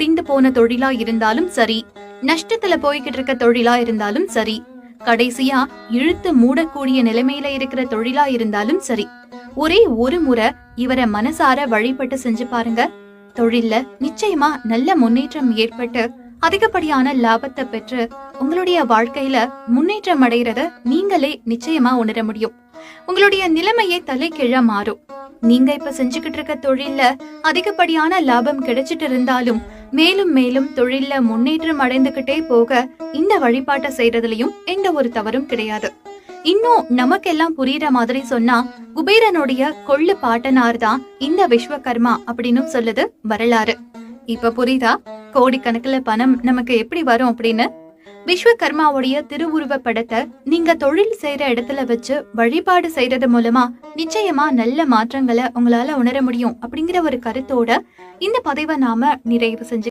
முடிந்து போன தொழிலா இருந்தாலும் சரி. நஷ்டத்துல போய்கிட்டு இருக்க தொழிலா இருந்தாலும் சரி. கடைசியா இழுத்து மூடக்கூடிய நிலைமையில இருக்கிற தொழிலா இருந்தாலும் சரி. ஒரே ஒரு முறை இவரை மனசார வழிபட்டு செஞ்சு பாருங்க. தொழில்ல நிச்சயமா நல்ல முன்னேற்றம் ஏற்பட்டு அதிகப்படியான லாபத்தை பெற்று உங்களுடைய வாழ்க்கையில முன்னேற்றம் அடைகிறத நீங்களே நிச்சயமா உணர முடியும். உங்களுடைய நிலைமையை தலைகீழா மாறும். நீங்க இப்ப செஞ்சுக்கிட்டு இருக்க தொழில்ல அதிகப்படியான லாபம் கிடைச்சிட்டு இருந்தாலும் மேலும் மேலும் தொழில்ல முன்னேற்றம் அடைந்துகிட்டே போக இந்த வழிபாட்டை செய்யறதுலயும் எந்த ஒரு தவறும் கிடையாது. இன்னும் நமக்கெல்லாம் புரியுற மாதிரி சொன்னா குபேரனுடைய கொள்ளு பாட்டனார் தான் இந்த விஸ்வகர்மா அப்படின்னு சொல்லுது வரலாறு. இப்ப புரியுதா? கோடிக்கணக்குல பணம் நமக்கு எப்படி வரும் அப்படின்னு விஸ்வகர்மாவுடைய திருவுருவ படத்தை நீங்க தொழில் செய்யற இடத்துல வச்சு வழிபாடு செய்யறது மூலமா நிச்சயமா நல்ல மாற்றங்களை உங்களால உணர முடியும் அப்படிங்கிற ஒரு கருத்தோட இந்த பதிவை நாம நிறைவு செஞ்சு